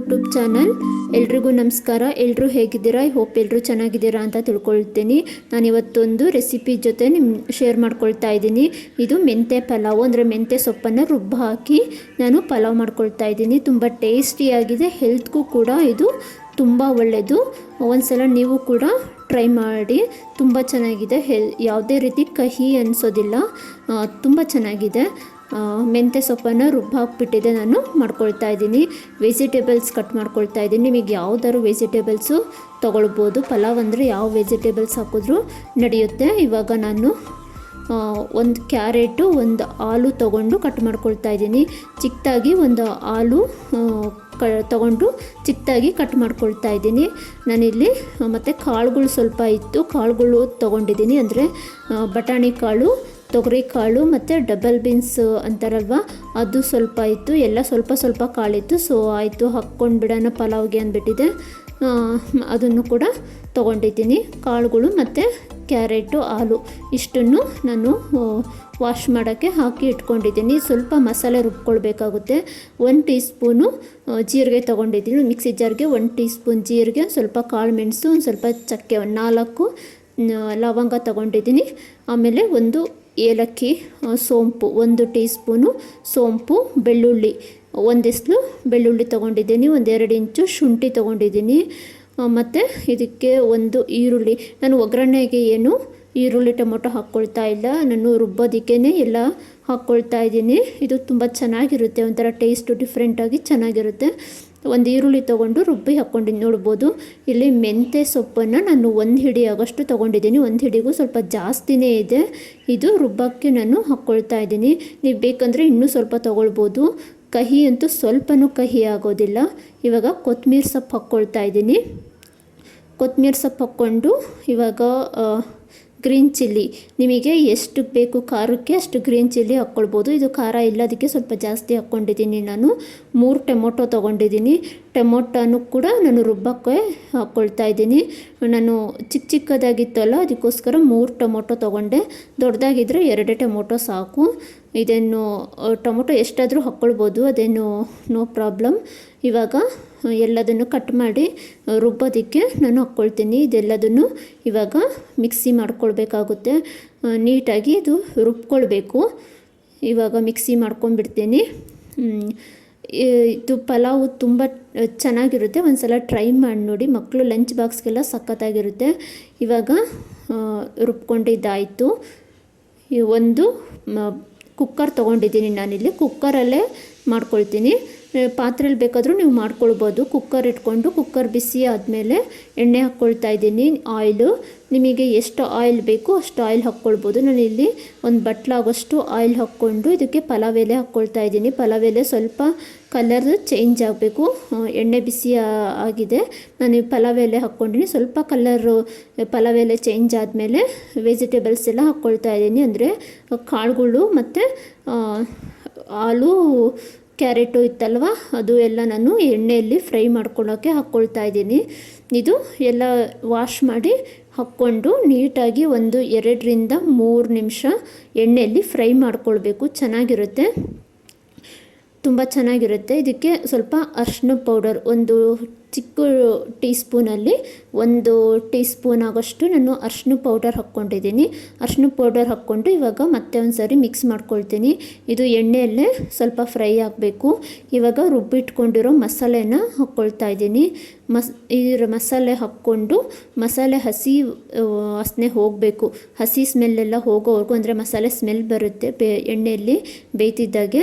YouTube channel. ಎಲ್ರಿಗೂ ನಮಸ್ಕಾರ. ಎಲ್ಲರೂ ಹೇಗಿದ್ದೀರಾ? ಐ ಹೋಪ್ ಎಲ್ಲರೂ ಚೆನ್ನಾಗಿದ್ದೀರಾ ಅಂತ ತಿಳ್ಕೊಳ್ತೀನಿ. ನಾನು ಇವತ್ತೊಂದು ರೆಸಿಪಿ ಜೊತೆ ನಿಮ್ಮ ಶೇರ್ ಮಾಡ್ಕೊಳ್ತಾ ಇದ್ದೀನಿ. ಇದು ಮೆಂತೆ ಪಲಾವು, ಅಂದರೆ ಮೆಂತೆ ಸೊಪ್ಪನ್ನು ರುಬ್ಬ ಹಾಕಿ ನಾನು ಪಲಾವ್ ಮಾಡ್ಕೊಳ್ತಾ ಇದ್ದೀನಿ. ತುಂಬ ಟೇಸ್ಟಿಯಾಗಿದೆ ಹೆಲ್ತ್ಗೂ ಕೂಡ ಇದು ತುಂಬ ಒಳ್ಳೆಯದು ಒಂದ್ಸಲ ನೀವು ಕೂಡ ಟ್ರೈ ಮಾಡಿ. ತುಂಬ ಚೆನ್ನಾಗಿದೆ. ಹೆಲ್ ಯಾವುದೇ ರೀತಿ ಕಹಿ ಅನಿಸೋದಿಲ್ಲ. ತುಂಬ ಚೆನ್ನಾಗಿದೆ. ಮೆಂತ್ಯ ಸೊಪ್ಪನ್ನು ರುಬ್ಬ ಹಾಕ್ಬಿಟ್ಟಿದೆ ನಾನು. ಮಾಡ್ಕೊಳ್ತಾ ಇದ್ದೀನಿ. ವೆಜಿಟೇಬಲ್ಸ್ ಕಟ್ ಮಾಡ್ಕೊಳ್ತಾ ಇದ್ದೀನಿ. ನಿಮಗೆ ಯಾವ್ದಾದ್ರು ವೆಜಿಟೇಬಲ್ಸು ತೊಗೊಳ್ಬೋದು. ಪಲಾವ್ ಅಂದರೆ ಯಾವ ವೆಜಿಟೇಬಲ್ಸ್ ಹಾಕಿದ್ರೂ ನಡೆಯುತ್ತೆ. ಇವಾಗ ನಾನು ಒಂದು ಕ್ಯಾರೆಟು, ಒಂದು ಹಾಲು ತೊಗೊಂಡು ಕಟ್ ಮಾಡ್ಕೊಳ್ತಾ ಇದ್ದೀನಿ. ಚಿಕ್ಕದಾಗಿ ಒಂದು ಹಾಲು ಕ, ತೊಗೊಂಡು ಚಿಕ್ಕದಾಗಿ ಕಟ್ ಮಾಡ್ಕೊಳ್ತಾ ಇದ್ದೀನಿ. ನಾನಿಲ್ಲಿ ಮತ್ತು ಕಾಳುಗಳು ಸ್ವಲ್ಪ ಇತ್ತು. ಕಾಳುಗಳು ತೊಗೊಂಡಿದ್ದೀನಿ ಅಂದರೆ ಬಟಾಣಿ ಕಾಳು ತೊಗರಿ ಕಾಳು ಮತ್ತು ಡಬಲ್ ಬೀನ್ಸ್ ಅಂತಾರಲ್ವ? ಅದು ಸ್ವಲ್ಪ ಇತ್ತು, ಎಲ್ಲ ಸ್ವಲ್ಪ ಸ್ವಲ್ಪ ಕಾಳಿತ್ತು ಸೊ ಆಯಿತು, ಹಾಕ್ಕೊಂಡು ಬಿಡೋಣ ಪಲಾವ್ಗೆ ಅಂದ್ಬಿಟ್ಟಿದೆ. ಅದನ್ನು ಕೂಡ ತೊಗೊಂಡಿದ್ದೀನಿ. ಕಾಳುಗಳು ಮತ್ತು ಕ್ಯಾರೆಟು, ಹಾಲು, ಇಷ್ಟನ್ನು ನಾನು ವಾಶ್ ಮಾಡೋಕ್ಕೆ ಹಾಕಿ ಇಟ್ಕೊಂಡಿದ್ದೀನಿ. ಸ್ವಲ್ಪ ಮಸಾಲೆ ರುಬ್ಕೊಳ್ಬೇಕಾಗುತ್ತೆ. ಒನ್ ಟೀ ಸ್ಪೂನು ಜೀರಿಗೆ ತೊಗೊಂಡಿದ್ದೀನಿ. ಮಿಕ್ಸಿ ಜಾರ್ಗೆ ಒನ್ ಟೀ ಸ್ಪೂನ್ ಜೀರಿಗೆ, ಸ್ವಲ್ಪ ಕಾಳು ಮೆಣಸು, ಒಂದು ಸ್ವಲ್ಪ ಚಕ್ಕೆ, ಒಂದು ನಾಲ್ಕು ಲವಂಗ ತೊಗೊಂಡಿದ್ದೀನಿ. ಆಮೇಲೆ ಒಂದು ಏಲಕ್ಕಿ ಸೋಂಪು, ಒಂದು ಟೀ ಸ್ಪೂನು ಸೋಂಪು, ಬೆಳ್ಳುಳ್ಳಿ, ಒಂದಿಸ್ಲು ಬೆಳ್ಳುಳ್ಳಿ ತೊಗೊಂಡಿದ್ದೀನಿ, ಒಂದೆರಡು ಇಂಚು ಶುಂಠಿ ತೊಗೊಂಡಿದ್ದೀನಿ. ಮತ್ತು ಇದಕ್ಕೆ ಒಂದು ಈರುಳ್ಳಿ. ನಾನು ಒಗ್ಗರಣೆಗೆ ಏನು ಈರುಳ್ಳಿ ಟೊಮೊಟೊ ಹಾಕ್ಕೊಳ್ತಾ ಇಲ್ಲ. ನಾನು ರುಬ್ಬೋದಕ್ಕೇ ಎಲ್ಲ ಹಾಕ್ಕೊಳ್ತಾ ಇದ್ದೀನಿ. ಇದು ತುಂಬ ಚೆನ್ನಾಗಿರುತ್ತೆ, ಒಂಥರ ಟೇಸ್ಟು ಡಿಫ್ರೆಂಟಾಗಿ ಚೆನ್ನಾಗಿರುತ್ತೆ. ಒಂದು ಈರುಳ್ಳಿ ತೊಗೊಂಡು ರುಬ್ಬಿ ಹಾಕ್ಕೊಂಡಿದ್ದು ನೋಡ್ಬೋದು, ಇಲ್ಲಿ ಮೆಂತ್ಯ ಸೊಪ್ಪನ್ನು ನಾನು ಒಂದು ಹಿಡಿ ಆಗೋಷ್ಟು ತೊಗೊಂಡಿದ್ದೀನಿ. ಒಂದು ಹಿಡಿಗೂ ಸ್ವಲ್ಪ ಜಾಸ್ತಿನೇ ಇದೆ. ಇದು ರುಬ್ಬಕ್ಕೆ ನಾನು ಹಾಕ್ಕೊಳ್ತಾ ಇದ್ದೀನಿ. ನೀವು ಬೇಕಂದರೆ ಇನ್ನೂ ಸ್ವಲ್ಪ ತೊಗೊಳ್ಬೋದು. ಕಹಿ ಅಂತೂ ಸ್ವಲ್ಪನೂ ಕಹಿ ಆಗೋದಿಲ್ಲ. ಇವಾಗ ಕೊತ್ತಂಬರಿ ಸೊಪ್ಪು ಹಾಕ್ಕೊಳ್ತಾ ಇದ್ದೀನಿ. ಕೊತ್ತಂಬರಿ ಸೊಪ್ಪು ಹಾಕ್ಕೊಂಡು ಇವಾಗ ಗ್ರೀನ್ ಚಿಲ್ಲಿ. ನಿಮಗೆ ಎಷ್ಟು ಬೇಕು ಖಾರಕ್ಕೆ ಅಷ್ಟು ಗ್ರೀನ್ ಚಿಲ್ಲಿ ಹಾಕ್ಕೊಳ್ಬೋದು. ಇದು ಖಾರ ಇಲ್ಲದಕ್ಕೆ ಸ್ವಲ್ಪ ಜಾಸ್ತಿ ಹಾಕ್ಕೊಂಡಿದ್ದೀನಿ ನಾನು. ಮೂರು ಟೊಮೊಟೊ ತೊಗೊಂಡಿದ್ದೀನಿ. ಟೊಮೊಟೊನು ಕೂಡ ನಾನು ರುಬ್ಬಕ್ಕೆ ಹಾಕ್ಕೊಳ್ತಾ ಇದ್ದೀನಿ. ನಾನು ಚಿಕ್ಕ ಚಿಕ್ಕದಾಗಿತ್ತಲ್ಲ, ಅದಕ್ಕೋಸ್ಕರ ಮೂರು ಟೊಮೊಟೊ ತೊಗೊಂಡೆ. ದೊಡ್ಡದಾಗಿದ್ದರೆ ಎರಡೇ ಟೊಮೊಟೊ ಸಾಕು. ಇದನ್ನು, ಟೊಮೊಟೊ ಎಷ್ಟಾದರೂ ಹಾಕ್ಕೊಳ್ಬೋದು, ಅದೇನು ನೋ ಪ್ರಾಬ್ಲಮ್ ಇವಾಗ ಎಲ್ಲದನ್ನು ಕಟ್ ಮಾಡಿ ರುಬ್ಬೋದಕ್ಕೆ ನಾನು ಹಾಕ್ಕೊಳ್ತೀನಿ. ಇದೆಲ್ಲದನ್ನು ಇವಾಗ ಮಿಕ್ಸಿ ಮಾಡ್ಕೊಳ್ಬೇಕಾಗುತ್ತೆ. ನೀಟಾಗಿ ಇದು ರುಬ್ಕೊಳ್ಬೇಕು. ಇವಾಗ ಮಿಕ್ಸಿ ಮಾಡ್ಕೊಂಡ್ಬಿಡ್ತೀನಿ. ಇದು ಪಲಾವು ತುಂಬ ಚೆನ್ನಾಗಿರುತ್ತೆ. ಒಂದ್ಸಲ ಟ್ರೈ ಮಾಡಿ ನೋಡಿ. ಮಕ್ಕಳು ಲಂಚ್ ಬಾಕ್ಸ್ಗೆಲ್ಲ ಸಖತ್ತಾಗಿರುತ್ತೆ. ಇವಾಗ ರುಬ್ಕೊಂಡಿದ್ದಾಯಿತು. ಒಂದು ಕುಕ್ಕರ್ ತೊಗೊಂಡಿದ್ದೀನಿ ನಾನಿಲ್ಲಿ. ಕುಕ್ಕರಲ್ಲೇ ಮಾಡ್ಕೊಳ್ತೀನಿ. ಆ, ಪಾತ್ರೆಯಲ್ಲಿ ಬೇಕಾದರೂ ನೀವು ಮಾಡ್ಕೊಳ್ಬೋದು. ಕುಕ್ಕರ್ ಇಟ್ಕೊಂಡು ಕುಕ್ಕರ್ ಬಿಸಿ ಆದಮೇಲೆ ಎಣ್ಣೆ ಹಾಕ್ಕೊಳ್ತಾ ಇದ್ದೀನಿ ಆಯಿಲು. ನಿಮಗೆ ಎಷ್ಟು ಆಯಿಲ್ ಬೇಕು ಅಷ್ಟು ಆಯಿಲ್ ಹಾಕ್ಕೊಳ್ಬೋದು. ನಾನು ಇಲ್ಲಿ ಒಂದು ಬಟ್ಲಾಗೋಷ್ಟು ಆಯಿಲ್ ಹಾಕ್ಕೊಂಡು ಇದಕ್ಕೆ ಪಲಾವ್ ಎಲೆ ಹಾಕ್ಕೊಳ್ತಾ ಇದ್ದೀನಿ. ಪಲಾವ್ ಎಲೆ ಸ್ವಲ್ಪ ಕಲರ್ ಚೇಂಜ್ ಆಗಬೇಕು. ಎಣ್ಣೆ ಬಿಸಿ ಆಗಿದೆ. ನಾನು ಪಲಾವ್ ಎಲೆ ಹಾಕ್ಕೊಂಡಿನಿ. ಸ್ವಲ್ಪ ಕಲರು ಪಲಾವ್ ಎಲೆ ಚೇಂಜ್ ಆದಮೇಲೆ ವೆಜಿಟೇಬಲ್ಸ್ ಎಲ್ಲ ಹಾಕ್ಕೊಳ್ತಾ ಇದ್ದೀನಿ. ಅಂದರೆ ಕಾಳುಗಳು ಮತ್ತು ಹಾಲು ಕ್ಯಾರೆಟು ಇತ್ತಲ್ವ? ಅದು ಎಲ್ಲ ನಾನು ಎಣ್ಣೆಯಲ್ಲಿ ಫ್ರೈ ಮಾಡ್ಕೊಳ್ಳೋಕ್ಕೆ ಹಾಕ್ಕೊಳ್ತಾ ಇದ್ದೀನಿ. ಇದು ಎಲ್ಲ ವಾಶ್ ಮಾಡಿ ಹಾಕ್ಕೊಂಡು ನೀಟಾಗಿ ಒಂದು ಎರಡರಿಂದ ಮೂರು ನಿಮಿಷ ಎಣ್ಣೆಯಲ್ಲಿ ಫ್ರೈ ಮಾಡ್ಕೊಳ್ಬೇಕು. ಚೆನ್ನಾಗಿರುತ್ತೆ. ತುಂಬ ಚೆನ್ನಾಗಿರುತ್ತೆ. ಇದಕ್ಕೆ ಸ್ವಲ್ಪ ಅರ್ಶಿನ ಪೌಡರ್ ಒಂದು ಚಿಕ್ಕ ಟೀ ಸ್ಪೂನಲ್ಲಿ ಒಂದು ಟೀ ಸ್ಪೂನ್ ಆಗೋಷ್ಟು ನಾನು ಅರಿಶಿನ ಪೌಡರ್ ಹಾಕ್ಕೊಂಡಿದ್ದೀನಿ. ಅರಿಶಿನ ಪೌಡರ್ ಹಾಕ್ಕೊಂಡು ಇವಾಗ ಮತ್ತೆ ಒಂದು ಸಾರಿ ಮಿಕ್ಸ್ ಮಾಡ್ಕೊಳ್ತೀನಿ. ಇದು ಎಣ್ಣೆಯಲ್ಲೇ ಸ್ವಲ್ಪ ಫ್ರೈ ಆಗಬೇಕು. ಇವಾಗ ರುಬ್ಬಿಟ್ಕೊಂಡಿರೋ ಮಸಾಲೆನ ಹಾಕ್ಕೊಳ್ತಾ ಇದ್ದೀನಿ. ಮಸ್, ಈ ಮಸಾಲೆ ಹಾಕ್ಕೊಂಡು ಮಸಾಲೆ ಹಸಿ ಹಸ್ನೆ ಹೋಗಬೇಕು. ಹಸಿ ಸ್ಮೆಲ್ಲೆಲ್ಲ ಹೋಗೋವರೆಗೂ, ಅಂದರೆ ಮಸಾಲೆ ಸ್ಮೆಲ್ ಬರುತ್ತೆ ಬೇ, ಎಣ್ಣೆಯಲ್ಲಿ ಬೇಯ್ತಿದ್ದಾಗೆ,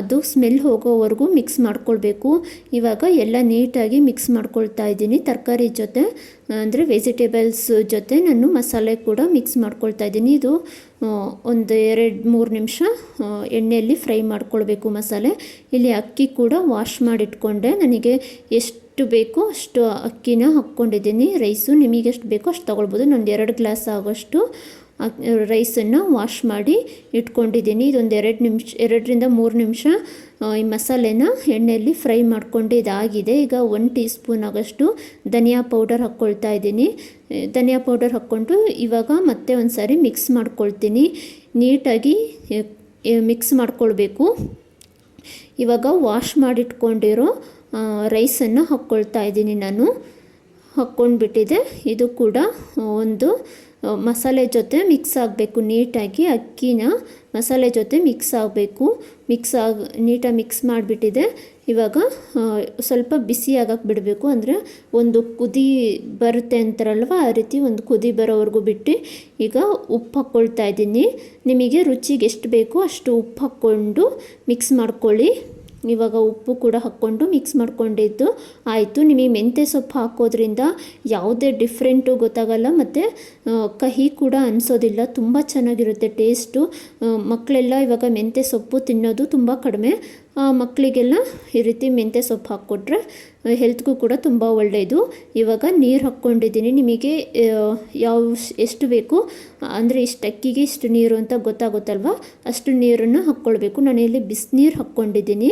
ಅದು ಸ್ಮೆಲ್ ಹೋಗೋವರೆಗೂ ಮಿಕ್ಸ್ ಮಾಡ್ಕೊಳ್ಬೇಕು. ಇವಾಗ ಎಲ್ಲ ನೀಟಾಗಿ ಮಿಕ್ಸ್ ಮಾಡ್ಕೊಳ್ತಾ ಇದ್ದೀನಿ. ತರಕಾರಿ ಜೊತೆ ಅಂದರೆ ವೆಜಿಟೇಬಲ್ಸ್ ಜೊತೆ ನಾನು ಮಸಾಲೆ ಕೂಡ ಮಿಕ್ಸ್ ಮಾಡ್ಕೊಳ್ತಾ ಇದ್ದೀನಿ. ಇದು ಒಂದು ಎರಡು, ಮೂರು ನಿಮಿಷ ಎಣ್ಣೆಯಲ್ಲಿ ಫ್ರೈ ಮಾಡ್ಕೊಳ್ಬೇಕು ಮಸಾಲೆ. ಇಲ್ಲಿ ಅಕ್ಕಿ ಕೂಡ ವಾಶ್ ಮಾಡಿಟ್ಕೊಂಡೆ. ನನಗೆ ಎಷ್ಟು ಬೇಕೋ ಅಷ್ಟು ಅಕ್ಕಿನ ಹಾಕ್ಕೊಂಡಿದ್ದೀನಿ. ರೈಸು ನಿಮಗೆ ಎಷ್ಟು ಬೇಕೋ ಅಷ್ಟು ತೊಗೊಳ್ಬೋದು. ನಂದು ಎರಡು ಗ್ಲಾಸ್ ಆಗೋಷ್ಟು ರೈಸನ್ನು ವಾಶ್ ಮಾಡಿ ಇಟ್ಕೊಂಡಿದ್ದೀನಿ. ಇದೊಂದು ಎರಡು ನಿಮಿಷ, ಎರಡರಿಂದ ಮೂರು ನಿಮಿಷ ಈ ಮಸಾಲೆನ ಎಣ್ಣೆಯಲ್ಲಿ ಫ್ರೈ ಮಾಡ್ಕೊಂಡು ಇದಾಗಿದೆ. ಈಗ ಒನ್ ಟೀ ಸ್ಪೂನ್ ಆಗೋಷ್ಟು ಧನಿಯಾ ಪೌಡರ್ ಹಾಕ್ಕೊಳ್ತಾ ಇದ್ದೀನಿ. ಧನಿಯಾ ಪೌಡರ್ ಹಾಕ್ಕೊಂಡು ಇವಾಗ ಮತ್ತೆ ಒಂದು ಸಾರಿ ಮಿಕ್ಸ್ ಮಾಡ್ಕೊಳ್ತೀನಿ. ನೀಟಾಗಿ ಮಿಕ್ಸ್ ಮಾಡ್ಕೊಳ್ಬೇಕು. ಇವಾಗ ವಾಶ್ ಮಾಡಿಟ್ಕೊಂಡಿರೋ ರೈಸನ್ನು ಹಾಕ್ಕೊಳ್ತಾ ಇದ್ದೀನಿ ನಾನು. ಹಾಕ್ಕೊಂಡ್ಬಿಟ್ಟಿದೆ. ಇದು ಕೂಡ ಒಂದು ಮಸಾಲೆ ಜೊತೆ ಮಿಕ್ಸ್ ಆಗಬೇಕು ನೀಟಾಗಿ, ಅಕ್ಕಿನ ಮಸಾಲೆ ಜೊತೆ ಮಿಕ್ಸ್ ಆಗಬೇಕು. ಮಿಕ್ಸ್ ಆಗಿ, ನೀಟಾಗಿ ಮಿಕ್ಸ್ ಮಾಡಿಬಿಟ್ಟಿದೆ. ಇವಾಗ ಸ್ವಲ್ಪ ಬಿಸಿ ಆಗಕ್ಕೆ ಬಿಡಬೇಕು. ಅಂದರೆ ಒಂದು ಕುದಿ ಬರುತ್ತೆ ಅಂತಾರಲ್ವ, ಆ ರೀತಿ ಒಂದು ಕುದಿ ಬರೋವರೆಗೂ ಬಿಟ್ಟು ಈಗ ಉಪ್ಪು ಹಾಕ್ಕೊಳ್ತಾ ಇದ್ದೀನಿ. ನಿಮಗೆ ರುಚಿಗೆ ಎಷ್ಟು ಬೇಕೋ ಅಷ್ಟು ಉಪ್ಪು ಹಾಕ್ಕೊಂಡು ಮಿಕ್ಸ್ ಮಾಡ್ಕೊಳ್ಳಿ. ಇವಾಗ ಉಪ್ಪು ಕೂಡ ಹಾಕ್ಕೊಂಡು ಮಿಕ್ಸ್ ಮಾಡ್ಕೊಂಡಿದ್ದು ಆಯಿತು. ನಿಮಗೆ ಮೆಂತ್ಯ ಸೊಪ್ಪು ಹಾಕೋದ್ರಿಂದ ಯಾವುದೇ ಡಿಫ್ರೆಂಟು ಗೊತ್ತಾಗಲ್ಲ ಮತ್ತು ಕಹಿ ಕೂಡ ಅನಿಸೋದಿಲ್ಲ. ತುಂಬ ಚೆನ್ನಾಗಿರುತ್ತೆ ಟೇಸ್ಟು ಮಕ್ಕಳೆಲ್ಲ ಇವಾಗ ಮೆಂತ್ಯ ಸೊಪ್ಪು ತಿನ್ನೋದು ತುಂಬ ಕಡಿಮೆ. ಮಕ್ಕಳಿಗೆಲ್ಲ ಈ ರೀತಿ ಮೆಂತ್ಯ ಸೊಪ್ಪು ಹಾಕ್ಕೊಟ್ರೆ ಹೆಲ್ತ್ಗೂ ಕೂಡ ತುಂಬ ಒಳ್ಳೆಯದು. ಇವಾಗ ನೀರು ಹಾಕ್ಕೊಂಡಿದ್ದೀನಿ. ನಿಮಗೆ ಯಾವ ಎಷ್ಟು ಬೇಕು, ಅಂದರೆ ಇಷ್ಟು ಅಕ್ಕಿಗೆ ಇಷ್ಟು ನೀರು ಅಂತ ಗೊತ್ತಾಗುತ್ತಲ್ವ? ಅಷ್ಟು ನೀರನ್ನು ಹಾಕ್ಕೊಳ್ಬೇಕು. ನಾನು ಇಲ್ಲಿ ಬಿಸಿನೀರು ಹಾಕ್ಕೊಂಡಿದ್ದೀನಿ.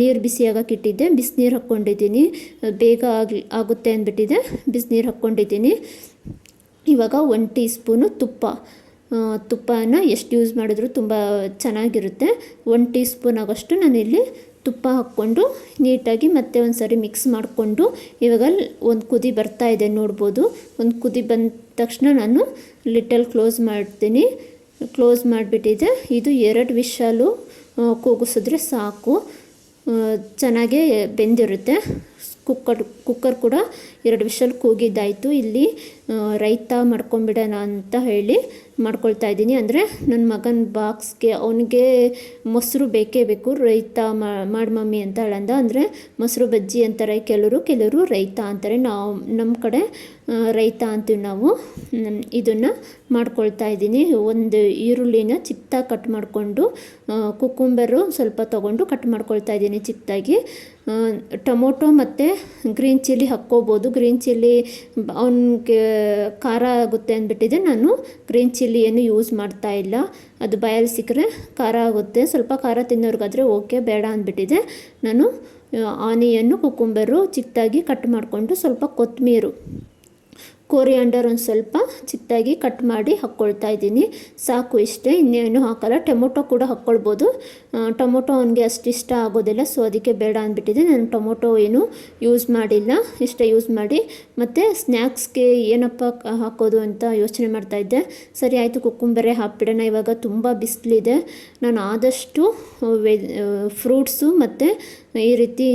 ನೀರು ಬಿಸಿಯಾಗಕ್ಕೆ ಇಟ್ಟಿದ್ದೆ ಬಿಸಿನೀರು ಹಾಕ್ಕೊಂಡಿದ್ದೀನಿ. ಬೇಗ ಆಗಿ ಆಗುತ್ತೆ ಅಂದ್ಬಿಟ್ಟಿದೆ. ಬಿಸಿನೀರು ಹಾಕ್ಕೊಂಡಿದ್ದೀನಿ. ಇವಾಗ ಒನ್ ಟೀ ಸ್ಪೂನು ತುಪ್ಪ. ತುಪ್ಪನ ಎಷ್ಟು ಯೂಸ್ ಮಾಡಿದ್ರು ತುಂಬ ಚೆನ್ನಾಗಿರುತ್ತೆ. ಒನ್ ಟೀ ಸ್ಪೂನ್ ಆಗೋಷ್ಟು ನಾನಿಲ್ಲಿ ತುಪ್ಪ ಹಾಕ್ಕೊಂಡು ನೀಟಾಗಿ ಮತ್ತೆ ಒಂದು ಸರಿ ಮಿಕ್ಸ್ ಮಾಡಿಕೊಂಡು ಇವಾಗ ಒಂದು ಕುದಿ ಬರ್ತಾ ಇದೆ ನೋಡ್ಬೋದು. ಒಂದು ಕುದಿ ಬಂದ ತಕ್ಷಣ ನಾನು ಲಿಟಲ್ ಕ್ಲೋಸ್ ಮಾಡ್ತೀನಿ. ಕ್ಲೋಸ್ ಮಾಡಿಬಿಟ್ಟಿದೆ. ಇದು ಎರಡು ವಿಷಾಲು ಕೂಗಿಸಿದ್ರೆ ಸಾಕು. ಚೆನ್ನಾಗೇ ಬೆಂದಿರುತ್ತೆ. ಕುಕ್ಕರ್ ಕುಕ್ಕರ್ ಕೂಡ ಎರಡು ವಿಷಲ್ ಕೂಗಿದ್ದಾಯಿತು. ಇಲ್ಲಿ ರೈತ ಮಾಡ್ಕೊಂಬಿಡೋಣ ಅಂತ ಹೇಳಿ ಮಾಡ್ಕೊಳ್ತಾ ಇದ್ದೀನಿ. ಅಂದರೆ ನನ್ನ ಮಗನ ಬಾಕ್ಸ್ಗೆ ಅವನಿಗೆ ಮೊಸರು ಬೇಕೇ ಬೇಕು. ರೈತ ಮಾಡಿ ಮಮ್ಮಿ ಅಂತ ಹೇಳಂದ. ಅಂದರೆ ಮೊಸರು ಬಜ್ಜಿ ಅಂತಾರೆ ಕೆಲವರು ಕೆಲವರು ರೈತ ಅಂತಾರೆ. ನಾವು ನಮ್ಮ ಕಡೆ ರೈತ ಅಂತೀವಿ ನಾವು. ಇದನ್ನು ಮಾಡ್ಕೊಳ್ತಾ ಇದ್ದೀನಿ. ಒಂದು ಈರುಳ್ಳಿನ ಚಿಕ್ಕದಾಗಿ ಕಟ್ ಮಾಡಿಕೊಂಡು ಕುಕುಂಬರು ಸ್ವಲ್ಪ ತೊಗೊಂಡು ಕಟ್ ಮಾಡ್ಕೊಳ್ತಾ ಇದ್ದೀನಿ ಚಿಕ್ಕದಾಗಿ ಟೊಮೊಟೊ ಮತ್ತು ಗ್ರೀನ್ ಚಿಲ್ಲಿ ಹಾಕ್ಕೋಬೋದು. ಗ್ರೀನ್ ಚಿಲ್ಲಿ ಅವನಿಗೆ ಖಾರ ಆಗುತ್ತೆ ಅಂದ್ಬಿಟ್ಟಿದೆ ನಾನು ಗ್ರೀನ್ ಚಿಲ್ಲಿ ಏನು ಯೂಸ್ ಮಾಡ್ತಾ ಇಲ್ಲ. ಅದು ಬಾಯಲ್ಲಿ ಸಿಕ್ಕರೆ ಖಾರ ಆಗುತ್ತೆ. ಸ್ವಲ್ಪ ಖಾರ ತಿನ್ನೋರ್ಗಾದರೆ ಓಕೆ ಬೇಡ ಅಂದ್ಬಿಟ್ಟಿದೆ ನಾನು ಆನಿಯನ್ನು ಕುಕ್ಕುಂಬರು ಚಿಕ್ಕದಾಗಿ ಕಟ್ ಮಾಡಿಕೊಂಡು ಸ್ವಲ್ಪ ಕೊತ್ತಂಬರಿ ಕೋರಿಯಾಂಡರ್ ಒಂದು ಸ್ವಲ್ಪ ಚಿಕ್ಕದಾಗಿ ಕಟ್ ಮಾಡಿ ಹಾಕ್ಕೊಳ್ತಾ ಇದ್ದೀನಿ. ಸಾಕು ಇಷ್ಟೇ, ಇನ್ನೇನು ಹಾಕಲ್ಲ. ಟೊಮೊಟೊ ಕೂಡ ಹಾಕ್ಕೊಳ್ಬೋದು ಟೊಮೊಟೊ ಅವನಿಗೆ ಅಷ್ಟು ಇಷ್ಟ ಆಗೋದಿಲ್ಲ ಸೊ ಅದಕ್ಕೆ ಬೇಡ ಅಂದ್ಬಿಟ್ಟಿದೆ ನಾನು ಟೊಮೊಟೊ ಏನು ಯೂಸ್ ಮಾಡಿಲ್ಲ. ಇಷ್ಟೇ ಯೂಸ್ ಮಾಡಿ. ಮತ್ತು ಸ್ನ್ಯಾಕ್ಸ್ಗೆ ಏನಪ್ಪ ಹಾಕೋದು ಅಂತ ಯೋಚನೆ ಮಾಡ್ತಾ ಇದ್ದೆ. ಸರಿ ಆಯಿತು, ಕುಕ್ಕುಂಬರೆ ಹಾಕ್ಬಿಡೋಣ. ಇವಾಗ ತುಂಬ ಬಿಸಿಲಿದೆ. ನಾನು ಆದಷ್ಟು ವೆ ಫ್ರೂಟ್ಸು ಮತ್ತು ಈ ರೀತಿ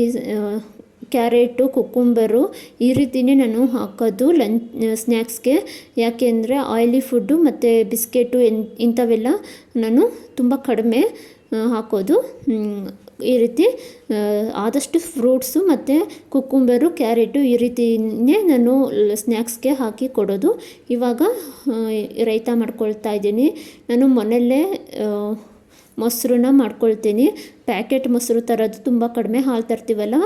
ಕ್ಯಾರೆಟು ಕುಕ್ಕುಂಬರು ಈ ರೀತಿಯೇ ನಾನು ಹಾಕೋದು. ಲಂಚ್, ಸ್ನ್ಯಾಕ್ಸ್ಗೆ ಯಾಕೆಂದರೆ ಆಯಿಲಿ ಫುಡ್ಡು ಮತ್ತು ಬಿಸ್ಕೆಟು ಎನ್, ಇಂಥವೆಲ್ಲ ನಾನು ತುಂಬ ಕಡಿಮೆ ಹಾಕೋದು. ಈ ರೀತಿ ಆದಷ್ಟು ಫ್ರೂಟ್ಸು ಮತ್ತು ಕುಕ್ಕುಂಬರು ಕ್ಯಾರೆಟು ಈ ರೀತಿಯೇ ನಾನು ಸ್ನ್ಯಾಕ್ಸ್ಗೆ ಹಾಕಿ ಕೊಡೋದು. ಇವಾಗ ರೈತ ಮಾಡ್ಕೊಳ್ತಾ ಇದ್ದೀನಿ. ನಾನು ಮನೆಯಲ್ಲೇ ಮೊಸರನ್ನ ಮಾಡ್ಕೊಳ್ತೀನಿ. ಪ್ಯಾಕೆಟ್ ಮೊಸರು ತರೋದು ತುಂಬ ಕಡಿಮೆ ಹಾಲು ತರ್ತೀವಲ್ಲ,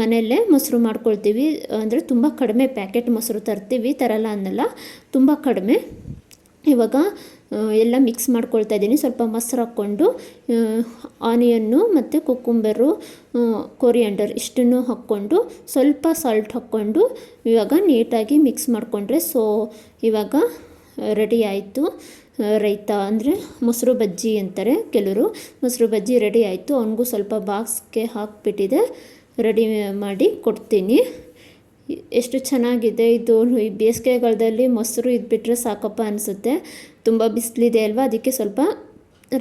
ಮನೆಯಲ್ಲೇ ಮೊಸರು ಮಾಡ್ಕೊಳ್ತೀವಿ. ಅಂದರೆ ತುಂಬ ಕಡಿಮೆ ಪ್ಯಾಕೆಟ್ ಮೊಸರು ತರ್ತೀವಿ, ತರಲ್ಲ ಅನ್ನಲ್ಲ, ತುಂಬ ಕಡಿಮೆ. ಇವಾಗ ಎಲ್ಲ ಮಿಕ್ಸ್ ಮಾಡ್ಕೊಳ್ತಾ ಇದ್ದೀನಿ. ಸ್ವಲ್ಪ ಮೊಸರು ಹಾಕ್ಕೊಂಡು ಆನಿಯನ್ನು ಮತ್ತು ಕುಕ್ಕುಂಬರು ಕೊರಿಯಂಡರ್ ಇಷ್ಟನ್ನು ಹಾಕ್ಕೊಂಡು, ಸ್ವಲ್ಪ ಸಾಲ್ಟ್ ಹಾಕ್ಕೊಂಡು, ಇವಾಗ ನೀಟಾಗಿ ಮಿಕ್ಸ್ ಮಾಡಿಕೊಂಡ್ರೆ ಸೊ, ಇವಾಗ ರೆಡಿ ಆಯಿತು. ರೈತ ಅಂದರೆ ಮೊಸರು ಬಜ್ಜಿ ಅಂತಾರೆ ಕೆಲವರು. ಮೊಸರು ಬಜ್ಜಿ ರೆಡಿ ಆಯಿತು. ಅವನಿಗೂ ಸ್ವಲ್ಪ ಬಾಕ್ಸ್ಗೆ ಹಾಕಿಬಿಟ್ಟಿದೆ. ರೆಡಿ ಮಾಡಿ ಕೊಡ್ತೀನಿ. ಎಷ್ಟು ಚೆನ್ನಾಗಿದೆ ಇದು ಈ ಬೇಸಿಗೆಗಾಲದಲ್ಲಿ ಮೊಸರು ಇದ್ಬಿಟ್ರೆ ಸಾಕಪ್ಪ ಅನಿಸುತ್ತೆ. ತುಂಬ ಬಿಸಿಲಿದೆ ಅಲ್ವಾ? ಅದಕ್ಕೆ ಸ್ವಲ್ಪ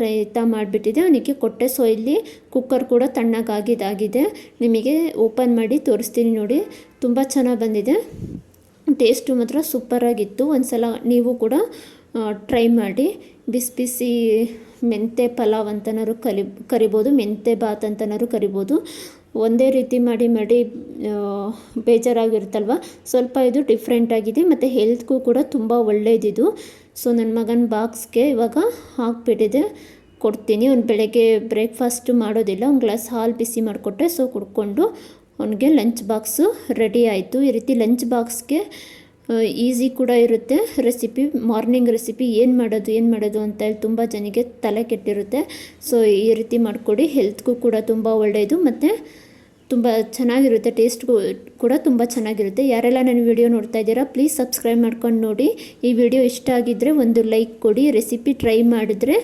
ರೈತ ಮಾಡಿಬಿಟ್ಟಿದೆ. ಅವನಿಗೆ ಕೊಟ್ಟೆ. ಸೊ ಇಲ್ಲಿ ಕುಕ್ಕರ್ ಕೂಡ ತಣ್ಣಗಾಗಿದ್ದಾಗಿದೆ ನಿಮಗೆ ಓಪನ್ ಮಾಡಿ ತೋರಿಸ್ತೀನಿ ನೋಡಿ. ತುಂಬ ಚೆನ್ನಾಗಿ ಬಂದಿದೆ. ಟೇಸ್ಟು ಮಾತ್ರ ಸೂಪರಾಗಿತ್ತು ಒಂದು ಸಲ ನೀವು ಕೂಡ ಟ್ರೈ ಮಾಡಿ. ಬಿಸಿ ಬಿಸಿ ಮೆಂತೆ ಪಲಾವ್ ಅಂತನಾದ್ರು ಕಲಿ, ಕರಿಬೋದು ಮೆಂತೆ ಬಾತ್ ಅಂತನಾದ್ರು ಕರಿಬೋದು. ಒಂದೇ ರೀತಿ ಮಾಡಿ ಮಾಡಿ ಬೇಜಾರಾಗಿರುತ್ತಲ್ವ? ಸ್ವಲ್ಪ ಇದು ಡಿಫ್ರೆಂಟ್ ಆಗಿದೆ, ಮತ್ತು ಹೆಲ್ತ್ಗೂ ಕೂಡ ತುಂಬ ಒಳ್ಳೆಯದಿದು ಸೊ ನನ್ನ ಮಗನ ಬಾಕ್ಸ್ಗೆ ಇವಾಗ ಹಾಕ್ಬಿಟ್ಟಿದೆ. ಕೊಡ್ತೀನಿ. ಅವ್ನು ಬೆಳಗ್ಗೆ ಬ್ರೇಕ್ಫಾಸ್ಟ್ ಮಾಡೋದಿಲ್ಲ. ಒಂದು ಗ್ಲಾಸ್ ಹಾಲು ಬಿಸಿ ಮಾಡಿಕೊಟ್ಟೆ ಸೊ ಕುಡ್ಕೊಂಡು ಅವನಿಗೆ ಲಂಚ್ ಬಾಕ್ಸು ರೆಡಿ ಆಯಿತು. ಈ ರೀತಿ ಲಂಚ್ ಬಾಕ್ಸ್ಗೆ ಈಸಿ ಕೂಡ ಇರುತ್ತೆ. ರೆಸಿಪಿ ಮಾರ್ನಿಂಗ್ ರೆಸಿಪಿ ಏನು ಮಾಡೋದು ಏನು ಮಾಡೋದು ಅಂತ ಹೇಳಿ ತುಂಬ ಜನಕ್ಕೆ ತಲೆ ಕೆಟ್ಟಿರುತ್ತೆ. ಸೊ ಈ ರೀತಿ ಮಾಡಿಕೊಡಿ. ಹೆಲ್ತ್ಗೂ ಕೂಡ ತುಂಬ ಒಳ್ಳೆಯದು ಮತ್ತು ತುಂಬ ಚೆನ್ನಾಗಿರುತ್ತೆ. ಟೇಸ್ಟ್ಗೂ ಕೂಡ ತುಂಬ ಚೆನ್ನಾಗಿರುತ್ತೆ. ಯಾರೆಲ್ಲ ನನ್ನ ವಿಡಿಯೋ ನೋಡ್ತಾ ಇದ್ದೀರಾ ಪ್ಲೀಸ್ ಸಬ್ಸ್ಕ್ರೈಬ್ ಮಾಡ್ಕೊಂಡು ನೋಡಿ. ಈ ವಿಡಿಯೋ ಇಷ್ಟ ಆಗಿದ್ದರೆ ಒಂದು ಲೈಕ್ ಕೊಡಿ. ರೆಸಿಪಿ ಟ್ರೈ ಮಾಡಿದ್ರೆ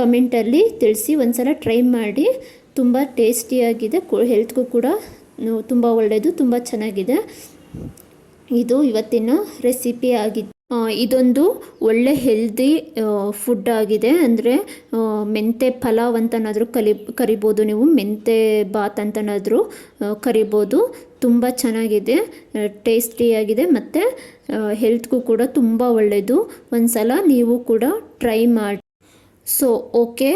ಕಮೆಂಟಲ್ಲಿ ತಿಳಿಸಿ ಒಂದು ಸಲ ಟ್ರೈ ಮಾಡಿ. ತುಂಬ ಟೇಸ್ಟಿಯಾಗಿದೆ ಹೆಲ್ತ್ಗೂ ಕೂಡ ತುಂಬ ಒಳ್ಳೆಯದು ತುಂಬ ಚೆನ್ನಾಗಿದೆ. ಇದು ಇವತ್ತಿನ ರೆಸಿಪಿ ಆಗಿದೆ ಇದೊಂದು ಒಳ್ಳೆ ಹೆಲ್ದಿ ಫುಡ್ ಆಗಿದೆ. ಅಂದರೆ ಮೆಂತೆ ಪಲಾವ್ ಅಂತನಾದರೂ ಕಲಿ ಕರಿಬೋದು ನೀವು. ಮೆಂತೆ ಬಾತ್ ಅಂತನಾದರೂ ಕರಿಬೋದು. ತುಂಬ ಚೆನ್ನಾಗಿದೆ. ಟೇಸ್ಟಿಯಾಗಿದೆ ಮತ್ತು ಹೆಲ್ತ್ಗೂ ಕೂಡ ತುಂಬ ಒಳ್ಳೆಯದು ಒಂದು ಸಲ ನೀವು ಕೂಡ ಟ್ರೈ ಮಾಡಿ. ಸೊ ಓಕೆ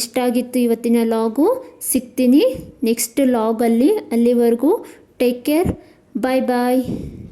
ಇಷ್ಟ ಆಗಿತ್ತು ಇವತ್ತಿನ ಲಾಗು ಸಿಗ್ತೀನಿ. ನೆಕ್ಸ್ಟ್ ಲಾಗಲ್ಲಿ ಅಲ್ಲಿವರೆಗೂ ಟೇಕ್ ಕೇರ್ Bye bye.